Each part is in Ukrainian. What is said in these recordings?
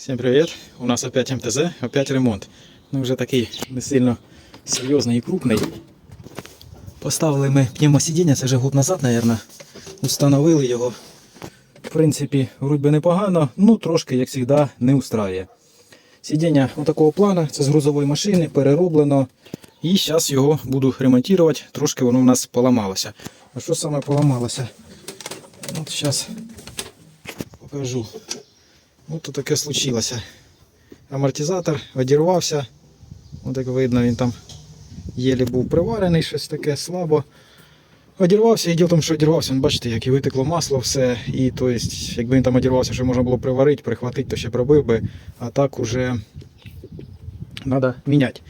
Всем привет! У нас опять МТЗ, опять ремонт. Ну вже такий не сильно серйозний і крупний. Поставили ми пневмосидіння, це вже год назад, мабуть. Установили його. В принципі, вроді би непогано, ну трошки, як завжди, не устраює. Сидіння такого плану, це з грузової машини, перероблено. І зараз його буду ремонтувати. Трошки воно у нас поламалося. А що саме поламалося? От зараз покажу. То таке случилося. Амортизатор одірвався. От як видно, він там єлі був приварений, щось таке слабо. Одірвався і діло в тому, що одірвався, ну, бачите, як і витекло масло, все. І то есть, якби він там одірвався, що можна було приварити, прихватити, то ще пробив би, а так уже треба міняти.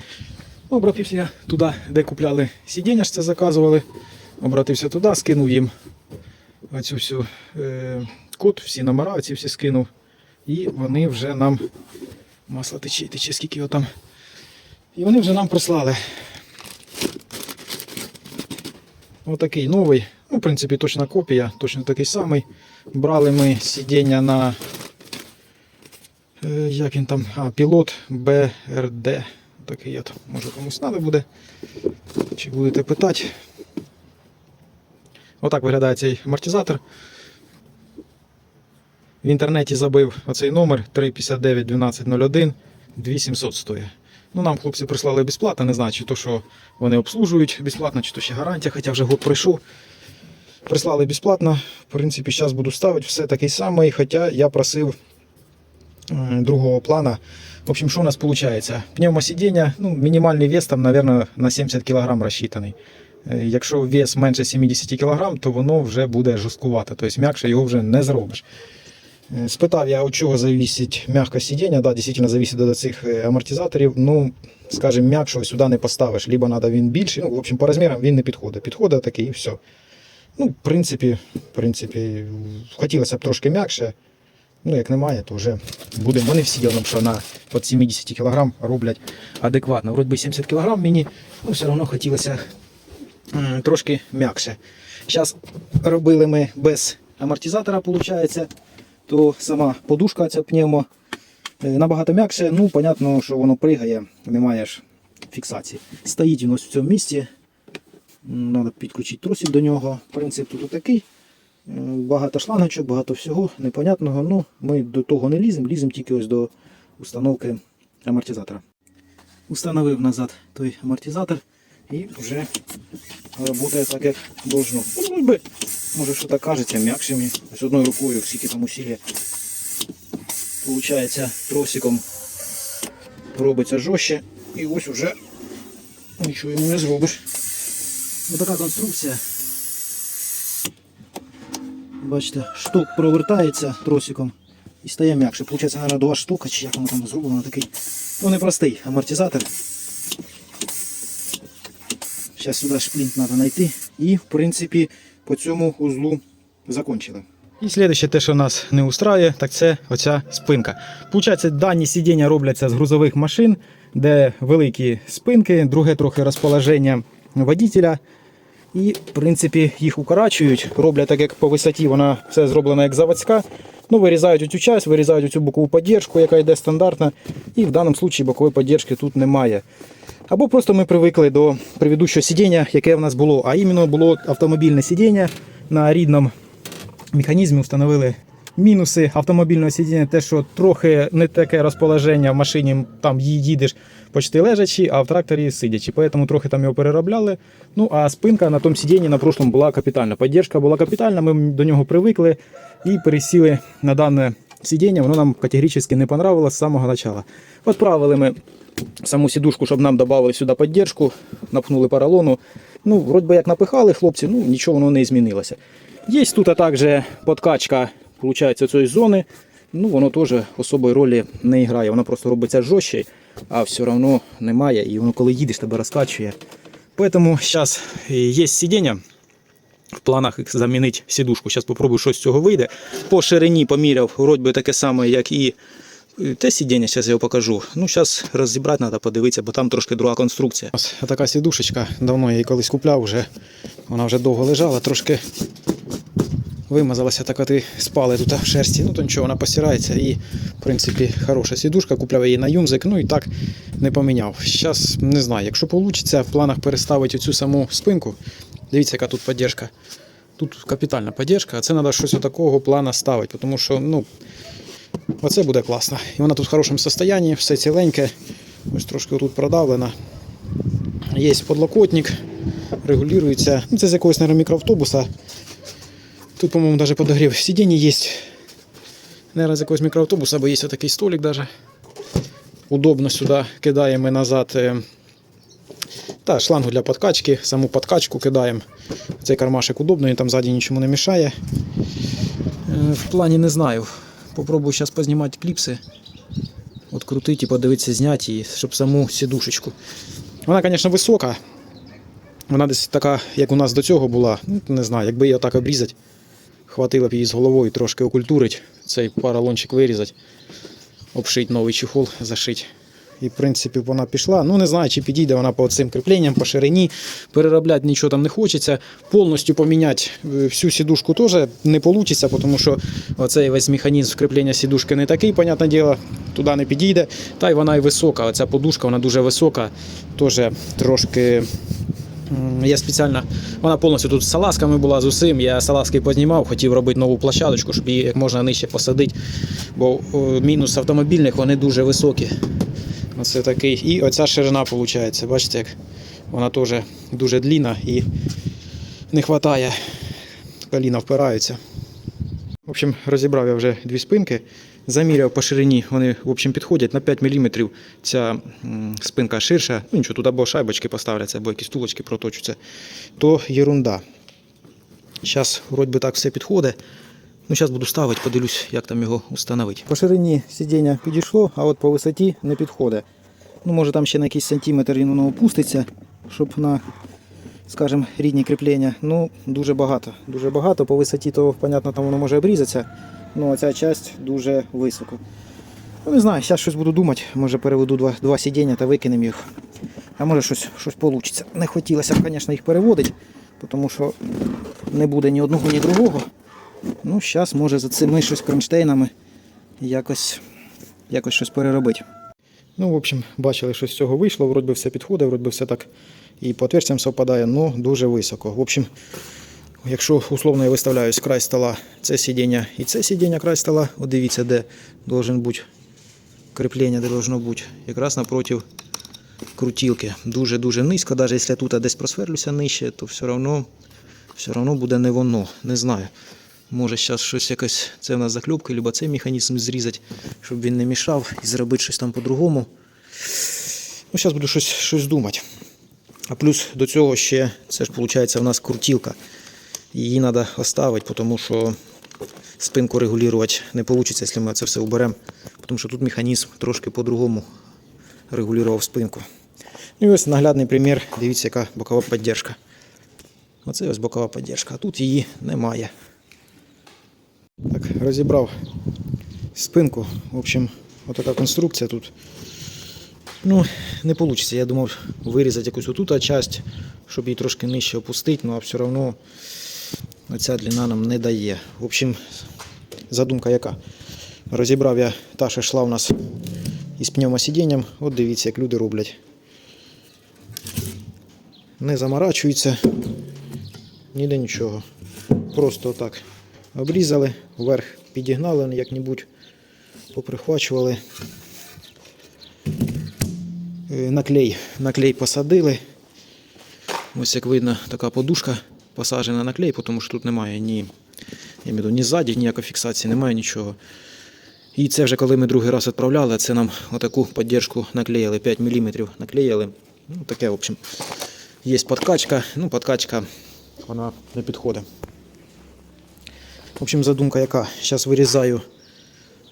Ну, Обратився я туди, де купляли сидіння, ж це заказували. Обратився туди, скинув їм оцю всю е, код, всі номера, ці всі скинув. І вони вже нам. Масло тече, тече, скільки його там. І вони вже нам прислали. Отакий новий. Ну, в принципі, точна копія, точно такий самий. Брали ми сидіння на. е, Як він там? А, пілот БРД. Такий от. Може комусь треба буде. Чи будете питати. Отак виглядає цей амортизатор. В інтернеті забив оцей номер 359 1201 2700 стоїть. Ну, нам хлопці прислали безплатно, не знаю, чи то, що вони обслужують безплатно, чи то ще гарантія, хоча вже год пройшов. Прислали безплатно. В принципі, зараз буду ставити все такий самий, хоча я просив другого плана. В общем, що у нас виходить? Пневмосидіння, ну, мінімальний вес там, мабуть, на 70 кг розчитаний. Е, Якщо вес менше 70 кг, то воно вже буде жорсткувати, тобто м'якше його вже не зробиш. Е, Спитав я, від чого зависить м'якость сидіння. Да, дійсно зависить до цих е, амортизаторів. Ну, скажімо, м'якшого сюди не поставиш. Либо треба він більший. Ну, в общем, по розмірам він не підходить. Підходить такий і все. Ну, в принципі, в принципі, хотілося б трошки м'якше. Ну, як немає, то вже будемо. Вони всі одно, що на от 70 кг роблять адекватно. Вроді би 70 кг мені, ну, все одно хотілося трошки м'якше. Зараз робили ми без амортизатора, виходить то сама подушка ця пневмо е, набагато м'якше. Ну, понятно, що воно пригає, немає ж фіксації. Стоїть він ось в цьому місці. Треба підключити тросик до нього. Принцип тут такий. Е, Багато шлангочок, багато всього непонятного. Ну, ми до того не ліземо, ліземо тільки ось до установки амортизатора. Установив назад той амортизатор і вже буде так, як должно. Ну, би, може, що так кажеться, м'якшими. З одною рукою, скільки там усилля. Получається, тросиком робиться жорстче. І ось уже нічого йому не зробиш. Ось така конструкція. Бачите, штук провертається тросиком і стає м'якше. Получається, мабуть, два штука, чи як воно там зроблено такий. Ну, непростий амортизатор. Зараз сюди шплінт треба знайти. І, в принципі, по цьому узлу закончили. І слідуще те, що нас не устраює, так це оця спинка. Получається, дані сидіння робляться з грузових машин, де великі спинки, друге трохи розположення водителя. І, в принципі, їх укорачують, роблять так, як по висоті, вона все зроблена як заводська. Ну, вирізають оцю часть, вирізають оцю бокову підтримку, яка йде стандартна. І в даному випадку бокової підтримки тут немає. Або просто ми привикли до предыдущого сидіння, яке в нас було. А іменно було автомобільне сидіння на рідному механізмі встановили мінуси автомобільного сидіння, те, що трохи не таке розположення в машині, там їдеш почти лежачи, а в тракторі сидячи. Поэтому трохи там його переробляли. Ну а спинка на тому сидінні на прошлому була капітальна. Поддержка була капітальна, ми до нього привикли і пересіли на дане сидіння. Воно нам категорично не понравилось з самого початку. Відправили ми саму сідушку, щоб нам додали сюди підтримку, напхнули поролону. Ну, вроді як напихали хлопці, ну нічого воно не змінилося. Є тут також подкачка виходить, цієї зони. Ну, воно теж особої ролі не грає. Воно просто робиться жорстче, а все одно немає. І воно коли їдеш, тебе розкачує. Тому зараз є сидіння. В планах замінити сідушку. Зараз спробую, що з цього вийде. По ширині поміряв, вроді би таке саме, як і те сидіння, зараз я його покажу. Ну, зараз розібрати треба подивитися, бо там трошки друга конструкція. Ось така сідушечка, давно я її колись купляв, вже, вона вже довго лежала, трошки вимазалася така ти спали тут в шерсті. Ну то нічого, вона постирається і, в принципі, хороша сідушка. Купляв її на юмзик, ну і так не поміняв. Зараз не знаю, якщо вийде, в планах переставити цю саму спинку. Дивіться, яка тут підтримка. Тут капітальна підтримка, а це треба щось такого плана ставити, тому що ну, оце буде класно. І вона тут в хорошому стані, все ціленьке. Ось трошки тут продавлена. Є подлокотник, регулюється. Ну, це з якогось, мабуть, мікроавтобуса. Тут, по-моєму, навіть подогрів сидіння є. Наверное, з якогось мікроавтобуса, бо є такий столик даже. Удобно сюди кидаємо назад. е, Та шлангу для подкачки, саму подкачку кидаємо. Цей кармашик удобний, там ззаді нічому не мішає. Е, В плані не знаю. Попробую зараз познімати кліпси. От крутити подивитися, зняти її, щоб саму сідушечку. Вона, звісно, висока. Вона десь така, як у нас до цього була. Ну, не знаю, якби її отак обрізати, хватило б її з головою трошки окультурить, цей паралончик вирізати, обшити новий чехол, зашити. І, в принципі, вона пішла. Ну, не знаю, чи підійде вона по цим кріпленням, по ширині. Переробляти нічого там не хочеться. Повністю поміняти е, всю сідушку теж не вийде, тому що оцей весь механізм кріплення сідушки не такий, понятне діло, туди не підійде. Та й вона і висока. Оця подушка, вона дуже висока, теж трошки. Я спеціально, вона повністю тут з салазками була з усім. Я салазки познімав, хотів робити нову площадочку, щоб її як можна нижче посадити. Бо мінус автомобільних вони дуже високі. Оце такий. І оця ширина виходить. Бачите, як вона теж дуже длінна і не вистачає. Коліна впираються. В общем, розібрав я вже дві спинки. Заміряв по ширині, вони в общем, підходять на 5 мм. Ця спинка ширша, ну нічого, тут або шайбочки поставляться, або якісь тулочки проточуться, то єрунда. Зараз вроді би так все підходить. Ну, зараз буду ставити, подивлюсь, як там його встановити. По ширині сидіння підійшло, а от по висоті не підходить. Ну, може там ще на якийсь сантиметр він воно опуститься, щоб на, скажімо, рідні кріплення. Ну, дуже багато. Дуже багато. По висоті, то, понятно, там воно може обрізатися. Ну, а часть дуже високо. Ну, не знаю, зараз щось буду думати. Може переведу два, два сидіння та викинемо їх. А може щось, щось вийде. Не хотілося б, звісно, їх переводити, тому що не буде ні одного, ні другого. Ну, зараз може за цими щось кронштейнами якось, якось щось переробити. Ну, в общем, бачили, що з цього вийшло, вроді все підходить, вроді все так і по отверстям совпадає, але дуже високо. В общем, якщо условно я виставляю з край стола це сидіння і це сидіння край стола, от дивіться, де должен бути кріплення, де должно бути, якраз напротив крутілки. Дуже-дуже низько, навіть якщо я тут десь просверлюся нижче, то все одно, все одно буде не воно. Не знаю. Може зараз щось якось, це в нас закльопки, або цей механізм зрізати, щоб він не мішав і зробити щось там по-другому. Ну, зараз буду щось, щось думати. А плюс до цього ще, це ж виходить у нас крутілка. Її треба оставити, тому що спинку регулювати не вийде, якщо ми це все уберемо. Тому що тут механізм трошки по-другому регулював спинку. І ось наглядний примір, дивіться, яка бокова підтримка. Оце ось бокова підтримка, а тут її немає. Так, розібрав спинку. В общем, отака конструкція тут. Ну, не вийде. Я думав вирізати якусь отут часть, щоб її трошки нижче опустити, ну а все одно оця длина нам не дає. В общем, задумка яка. Розібрав я та, що йшла у нас із пневмосидінням. От дивіться, як люди роблять. Не заморачуються, ніде нічого. Просто отак обрізали, вверх підігнали як-небудь, поприхвачували. Е, Наклей, наклей посадили. Ось як видно, така подушка посаджена на клей, тому що тут немає ні, я маю ні ззаді, ніякої фіксації, немає нічого. І це вже коли ми другий раз відправляли, це нам отаку підтримку наклеїли, 5 мм наклеїли. Ну, таке, в общем, є подкачка. Ну, подкачка, вона не підходить. В общем, задумка яка. Зараз вирізаю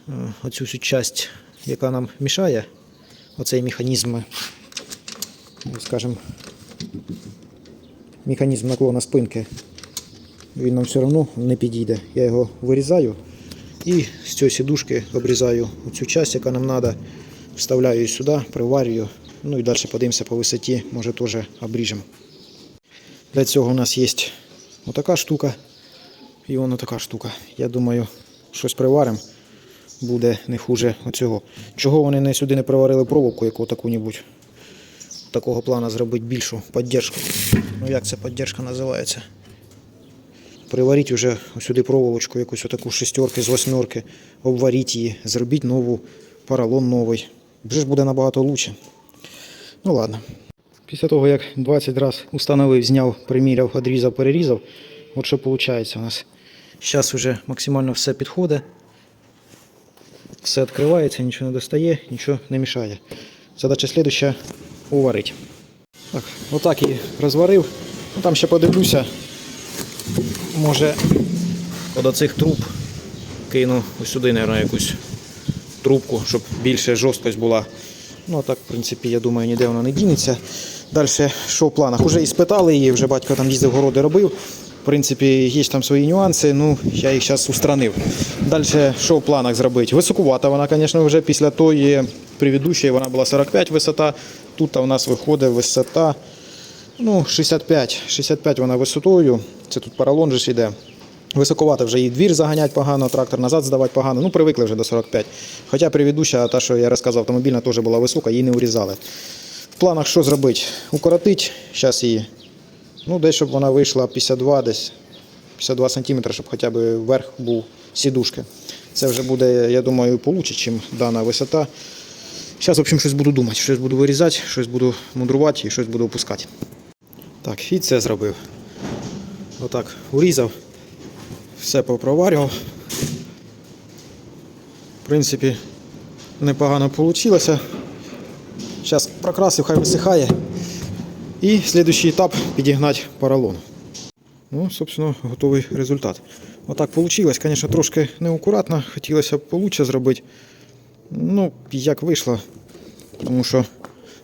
е, оцю всю часть, яка нам мішає. Оцей механізм, ну, скажімо, механізм наклона спинки. Він нам все одно не підійде. Я його вирізаю і з цієї сідушки обрізаю оцю часть, яка нам треба, вставляю її сюди, приварюю. Ну і далі подивимося по висоті, може теж обріжемо. Для цього у нас є отака штука. І воно така штука. Я думаю, щось приваримо. Буде не хуже оцього. Чого вони не сюди не приварили проволоку, яку таку-небудь такого плана зробити більшу підтримку. Ну як ця підтримка називається? Приваріть уже сюди проволочку, якусь отаку шестерки з восьмерки, обваріть її, зробіть нову, поролон новий. Вже ж буде набагато краще. Ну ладно. Після того, як 20 разів установив, зняв, приміряв, відрізав, перерізав, от що виходить у нас. Зараз вже максимально все підходить. Все відкривається, нічого не достає, нічого не мішає. Задача слідуща уварити. Так, отак і розварив. Ну, Там ще подивлюся. Може от оцих труб кину ось сюди, мабуть, якусь трубку, щоб більше жорсткость була. Ну а так, в принципі, я думаю, ніде вона не дінеться. Далі, що в планах? Уже і спитали її, вже батько там їздив городи робив. В принципі, є там свої нюанси, ну я їх зараз устранив. Далі, що в планах зробити? Високувата вона, звісно, вже після тої предыдущої вона була 45 висота. Тут у нас виходить висота ну, 65. 65 вона висотою. Це тут поролон же ж йде. Високовато вже і двір заганять погано, трактор назад здавати погано. Ну, привикли вже до 45. Хоча предыдуща, та, що я розказав, автомобільна теж була висока, її не урізали. В планах що зробити? Укоротити зараз її. Ну, десь, щоб вона вийшла 52 десь. 52 см, щоб хоча б верх був сідушки. Це вже буде, я думаю, получше, ніж дана висота. Зараз, в общем, щось буду думати, щось буду вирізати, щось буду мудрувати і щось буду опускати. Так, і це зробив. Отак урізав, все попроварював. В принципі, непогано вийшло. Зараз прокрасив, хай висихає. І слідуючий етап підігнати поролон. Ну, собственно, готовий результат. Отак вийшло. Звісно, трошки неаккуратно, хотілося б получше зробити. Ну, як вийшло, тому що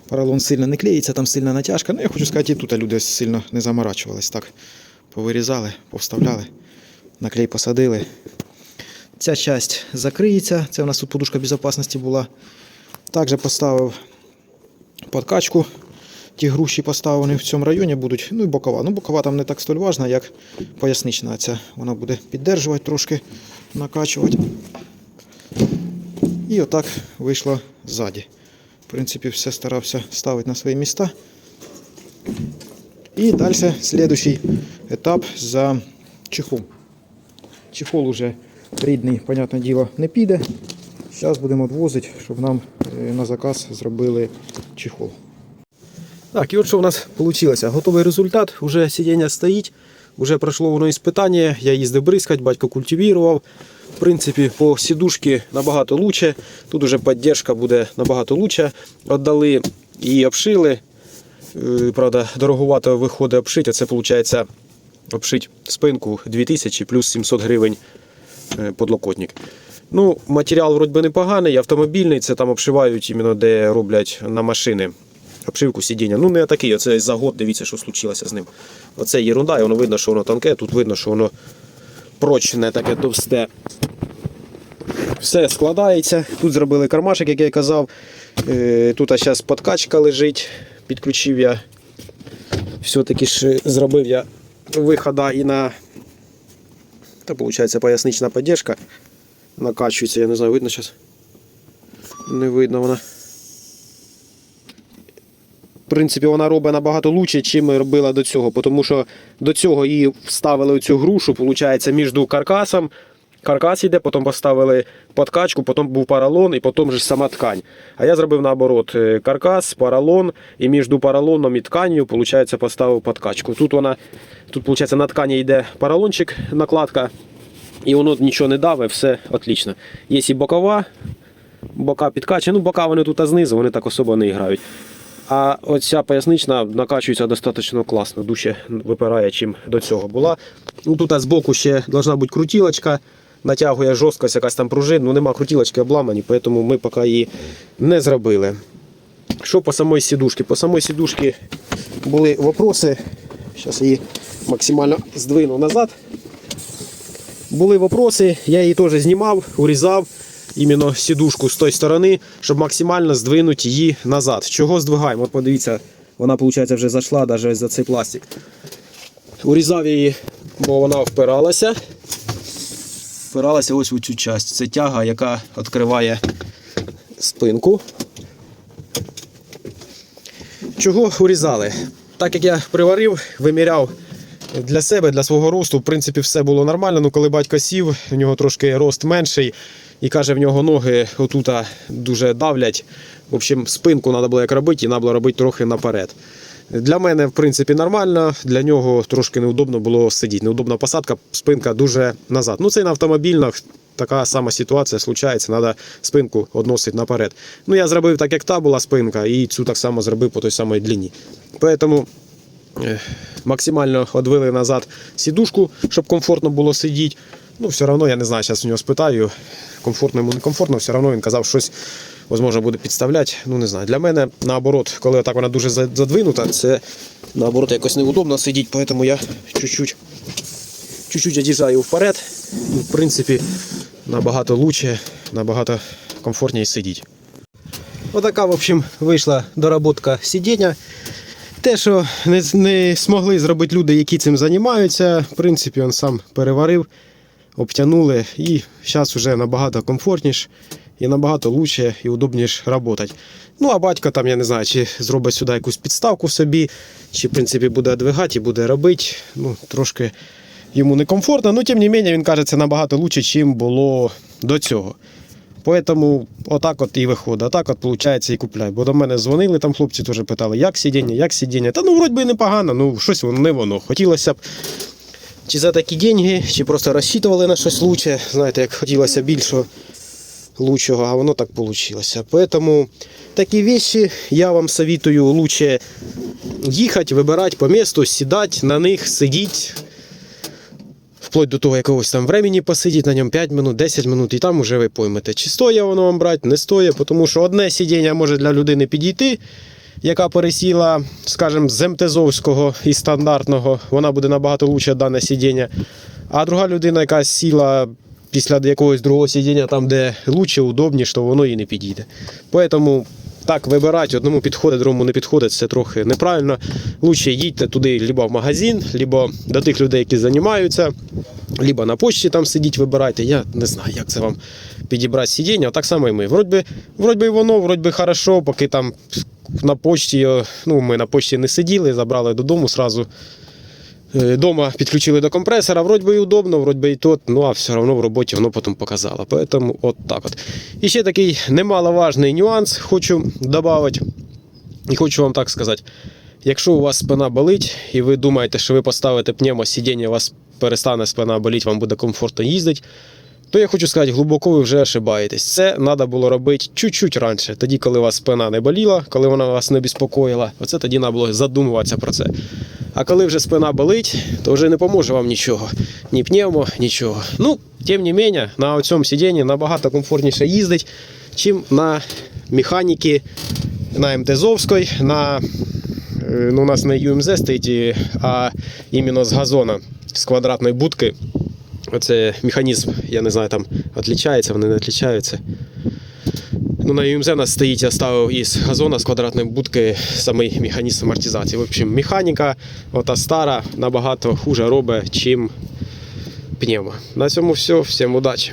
поролон сильно не клеїться, там сильна натяжка. Ну, я хочу сказати, і тут люди сильно не заморачувались. Так, повирізали, повставляли, на клей посадили. Ця часть закриється, це у нас тут подушка безпечності була. Також поставив подкачку. Ті груші поставлені в цьому районі будуть. Ну і бокова. Ну, бокова там не так столь важна, як пояснична. Ця вона буде піддержувати трошки, накачувати. І отак вийшло ззаді. В принципі, все старався ставити на свої міста. І далі слідуючий етап за чехлом. Чехол уже рідний, понятне діло, не піде. Зараз будемо відвозити, щоб нам е, на заказ зробили чехол. Так, і от що у нас вийшло. Готовий результат. Уже сидіння стоїть, вже пройшло воно іспитання. Я їздив бризкать, батько культивував. В принципі, по сідушці набагато лучше. Тут уже підтримка буде набагато лучше. Отдали і обшили. Е, Правда, дороговато виходить обшити, а це виходить обшити спинку 2000 плюс 700 гривень е, подлокотник. Ну, матеріал вроді непоганий, автомобільний, це там обшивають іменно де роблять на машини. Обшивку сидіння. Ну, не такий, оце за год, дивіться, що случилося з ним. Оце єрунда, і воно видно, що воно тонке, тут видно, що воно прочне, таке товсте. Все складається. Тут зробили кармашик, як я казав. Е, Тут зараз подкачка лежить. Підключив я. Все-таки ж зробив я вихода і на. Та виходить пояснична підтримка. Накачується, я не знаю, видно зараз. Не видно вона. Принципі, вона робить набагато лучше, чим робила до цього. Тому що до цього її вставили цю грушу, виходить, між каркасом. Каркас йде, потім поставили подкачку, потім був поролон і потім же сама ткань. А я зробив наоборот е, каркас, поролон, і між поролоном і тканью, виходить, поставив подкачку. Тут вона, тут, виходить, на ткані йде поролончик, накладка, і воно нічого не давить, все отлично. Є і бокова, бока підкачені. Ну, бока вони тут знизу, вони так особо не грають. А оця пояснична накачується достатньо класно, дужче випирає, чим до цього була. Ну, Тут з боку ще должна бути крутілочка, натягує жорсткость, якась там пружин, ну нема крутілочки обламані, тому ми поки її не зробили. Що по самій сідушці? По самій сідушці були вопроси. Зараз її максимально здвину назад. Були вопроси, я її теж знімав, урізав іменно сідушку з тої сторони, щоб максимально здвинути її назад. Чого здвигаємо? От подивіться, вона, виходить, вже зайшла навіть за цей пластик. Урізав її, бо вона впиралася. впиралася ось у цю часть. Це тяга, яка відкриває спинку. Чого урізали? Так як я приварив, виміряв для себе, для свого росту, в принципі, все було нормально. Ну, коли батько сів, у нього трошки рост менший, і каже, в нього ноги отута дуже давлять. В общем, спинку треба було як робити, і треба було робити трохи наперед. Для мене, в принципі, нормально, для нього трошки неудобно було сидіти. Неудобна посадка, спинка дуже назад. Ну, це і на автомобільних така сама ситуація случається, треба спинку односити наперед. Ну, я зробив так, як та була спинка, і цю так само зробив по той самій длині. Поэтому максимально відвели назад сідушку, щоб комфортно було сидіти. Ну, все одно, я не знаю, зараз у нього спитаю, комфортно йому не комфортно, все одно він казав, щось можливо буде підставляти. Ну, не знаю. Для мене, наоборот, коли так вона дуже задвинута, це наоборот якось неудобно сидіти, тому я чуть-чуть чуть-чуть одіжджаю вперед. І, в принципі, набагато лучше, набагато комфортніше сидіти. Отака, в общем, вийшла доработка сидіння. Те, що не, не змогли зробити люди, які цим займаються, в принципі, він сам переварив, обтянули і зараз вже набагато комфортніше і набагато лучше і удобніше працювати. Ну, а батько там, я не знаю, чи зробить сюди якусь підставку собі, чи в принципі буде двигати і буде робити. Ну, трошки йому некомфортно, але тим не менше він каже, це набагато лучше, ніж було до цього. Поэтому отак от і виходить. Отак от виходить і купляй. Бо до мене дзвонили, там хлопці теж питали, як сидіння, як сидіння. Та ну вроді би непогано, ну щось воно не воно. Хотілося б чи за такі деньги, чи просто розчитували на щось лучше. Знаєте, як хотілося більшого лучшого, а воно так вийшло. Поэтому такі вещи я вам советую лучше їхати, вибирати по місту, сідати на них, сидіти. Вплоть до того якогось там времени посидіть на ньому 5 минут, 10 минут, і там уже ви поймете, чи стоїть воно вам брати, не стоїть, тому що одне сидіння може для людини підійти, яка пересіла, скажімо, з МТЗовського і стандартного, вона буде набагато лучше дане сидіння. А друга людина, яка сіла після якогось другого сидіння, там, де лучше, удобніше, то воно і не підійде. Поэтому так вибирати, одному підходить, другому не підходить, це трохи неправильно. Лучше їдьте туди либо в магазин, либо до тих людей, які займаються, либо на почті там сидіть, вибирайте. Я не знаю, як це вам підібрати сидіння. Так само і ми. Вроді би, воно, вроді би хорошо, поки там на почті, ну ми на почті не сиділи, забрали додому сразу. Е, Дома підключили до компресора, вроді би і удобно, вроді би і тот, ну а все одно в роботі воно потім показало. Поэтому от так от. І ще такий немаловажний нюанс хочу додати. І хочу вам так сказати. Якщо у вас спина болить, і ви думаєте, що ви поставите пневмосидіння, у вас перестане спина боліти, вам буде комфортно їздити, то я хочу сказати, глибоко ви вже ошибаєтесь. Це треба було робити чуть-чуть раніше, тоді, коли вас спина не боліла, коли вона вас не безпокоїла. Оце тоді треба було задумуватися про це. А коли вже спина болить, то вже не поможе вам нічого. Ні пневмо, нічого. Ну, тим не менше, на цьому сидінні набагато комфортніше їздить, чим на механіки на МТЗовській, на Е, Ну, у нас не UMZ стоїть, а іменно з газона, з квадратної будки. Оце механізм, я не знаю, там відлічається, вони не відлічаються. Ну, на ЮМЗ нас стоїть, я ставив із газона з квадратної будки самий механізм амортизації. В общем, механіка, ота стара, набагато хуже робить, чим пневмо. На цьому все. Всім удачі.